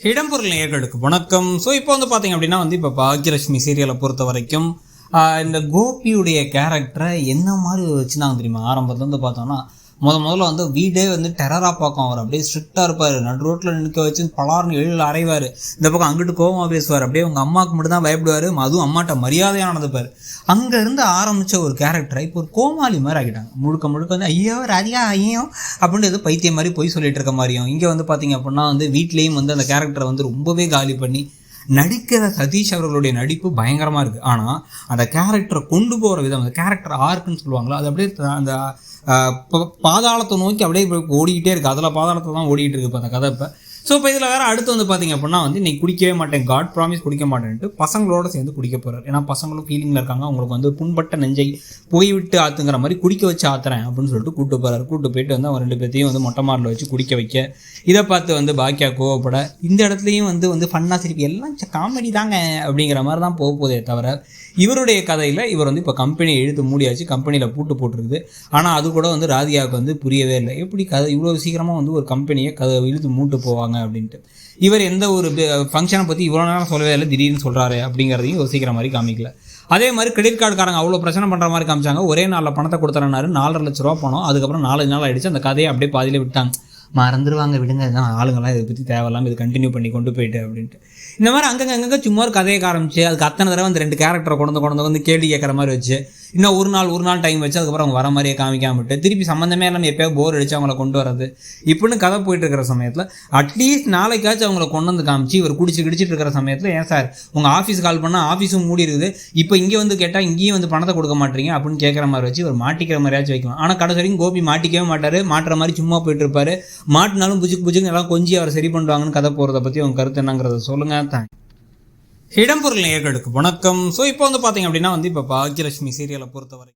இடம்பொருள் நேர்களுக்கு வணக்கம். ஸோ இப்போ வந்து பார்த்தீங்க அப்படின்னா வந்து இப்போ பாக்யலட்சுமி சீரியலை பொறுத்த வரைக்கும் ஆஹ் இந்த கோபியுடைய கேரக்டரை என்ன மாதிரி வச்சுருந்தாங்க தெரியுமா? ஆரம்பத்துல வந்து பார்த்தோம்னா முத முதல்ல வந்து வீடே வந்து டெரராக பார்க்கும் அவர். அப்படியே ஸ்ட்ரிக்டாக இருப்பார். நடு ரோட்டில் நிற்க வச்சு பலார்னு எழுதில் அரைவார் இந்த பக்கம் அங்கிட்டு கோவமாக பேசுவார். அப்படியே உங்கள் அம்மாவுக்கு மட்டும் தான் பயப்படுவார். அதுவும் அம்மாட்ட மரியாதையாக நடந்துப்பார் அங்கே இருந்து ஆரம்பித்த ஒரு கேரக்டரை இப்போ ஒரு கோமாளி மாதிரி ஆகிட்டாங்க. முழுக்க முழுக்க வந்து ஐயோ ராதிகா ஐயோ அப்படின்னு பைத்தியம் மாதிரி போய் சொல்லிட்டு இருக்க மாதிரியும். இங்கே வந்து பார்த்தீங்க அப்படின்னா வந்து வீட்லேயும் வந்து அந்த கேரக்டரை வந்து ரொம்பவே காலி பண்ணி நடிக்கிற சதீஷ் அவர்களுடைய நடிப்பு பயங்கரமாக இருக்குது ஆனால் அந்த கேரக்டரை கொண்டு போகிற விதம் அந்த கேரக்டர் ஆர்க்குன்னு சொல்லுவாங்களோ அது அப்படியே அந்த பாதாளத்தை நோக்கி அப்படியே ஓடிக்கிட்டே இருக்குது அதில் பாதாளத்தை தான் ஓடிக்கிட்டு இருக்கு இப்போ அந்த கதை இப்போ. ஸோ இப்போ இதில் வேறு அடுத்து வந்து பார்த்தீங்க அப்படின்னா வந்து நீ குடிக்கவே மாட்டேன். காட் ப்ராமிஸ் குடிக்க மாட்டேன்ட்டு பசங்களோட சேர்ந்து குடிக்க போகிறார் ஏன்னா பசங்களும் ஃபீலிங்கில் இருக்காங்க. அவங்களுக்கு வந்து புண்பட்ட நெஞ்சை போய் விட்டு ஆற்றுங்கிற மாதிரி குடிக்க வச்சு ஆத்துறேன் அப்படின்னு சொல்லிட்டு கூட்டு போகிறார் கூட்டு போயிட்டு வந்து அவன் ரெண்டு பேர்த்தையும் வந்து மொட்டை மாரில் வச்சு குடிக்க வைக்க இதை பார்த்து வந்து பாக்கியா கோவப்பட இந்த இடத்துலையும் வந்து வந்து ஃபன்னாக சிரிப்பு எல்லாம் காமெடி தாங்க அப்படிங்கிற மாதிரி தான் போக போதே தவிர இவருடைய கதையில் இவர் வந்து இப்போ கம்பெனியை இழுத்து மூடியாச்சு கம்பெனியில் பூட்டு போட்டிருக்குது. ஆனால் அது கூட வந்து ராதிகாவுக்கு வந்து புரியவே இல்லை. எப்படி கதை இவ்வளோ சீக்கிரமாக வந்து ஒரு கம்பெனியை கதை இழுத்து மூட்டு போவாங்க அப்படின்ட்டு. இவர் எந்த ஒரு ஃபங்க்ஷனை பற்றி இவ்வளோ நேரம் சொல்லவே இல்லை திடீர்னு சொல்கிறாரு அப்படிங்கிறதையும் யோசிக்கிற மாதிரி காமிக்கல. அதே மாதிரி கிரெடிட் கார்டுக்காரங்க அவ்வளோ பிரச்சனை பண்ணுற மாதிரி காமிச்சாங்க. ஒரே நாளில் பணத்தை கொடுத்துறனாரு நாலரை லட்ச ரூபா பணம். அதுக்கப்புறம் நாலஞ்சு நாள் ஆகிடுச்சு அந்த கதையை அப்படியே பாதியில் விட்டாங்க. மறந்துடுவாங்க விடுங்க. இதெல்லாம் ஆளுங்கள்லாம் இதை பற்றி தேவையில்லாமல் இது கண்டினியூ பண்ணி கொண்டு போயிட்டு அப்படின்ட்டு. இந்த மாதிரி அங்கங்க அங்கங்கே சும்மா ஒரு கதையை ஆரம்பிச்சு அதுக்கு அத்தனை தடவை அந்த ரெண்டு கேரக்டரை கொண்டு கொண்டு வந்து கேள்வி கேட்குற மாதிரி வச்சு இன்னும் ஒரு நாள் ஒரு நாள் டைம் வச்சு அதுக்கப்புறம் அவங்க வர மாதிரியே காமிக்காம விட்டு திருப்பி சம்மந்தமே இல்லாமல் எப்போயோ போர் அடிச்சு அவங்கள கொண்டு வரது இப்படின்னு கதை போயிட்டு இருக்கிற சமயத்தில் அட்லீஸ்ட் நாளைக்காச்சும் அவங்கள கொண்டு வந்து காமிச்சு இவர் குடிச்சு கிடிச்சிட்டு இருக்கிற சமயத்தில் ஏன் சார் உங்கள் ஆஃபீஸ் கால் பண்ணால் ஆஃபீஸும் மூடி இருக்குது. இப்போ இங்கே வந்து கேட்டால் இங்கேயும் வந்து பணத்தை கொடுக்க மாட்டீங்க. அப்படின்னு கேட்குற மாதிரி வச்சு இவர் மாட்டிக்கிற மாதிரியாச்சும் வைக்கலாம். ஆனால் கடைசி வரைக்கும் கோபி மாட்டிக்கவே மாட்டார். மாட்டுற மாதிரி சும்மா போயிட்டு இருப்பாரு. மாட்டினாலும் புஜுக்கு புஜுக்கு எல்லாம் கொஞ்சம் அவர் சரி பண்ணுவாங்கன்னு கதை போகிறத பற்றி உங்கள் கருத்து என்னங்கிறத சொல்லுங்கள் தான் இடம்பொருள் நேயர்களுக்கு வணக்கம். ஸோ இப்போ வந்து பார்த்தீங்க அப்படின்னா வந்து இப்போ பாக்யலட்சுமி சீரியலை பொறுத்தவரை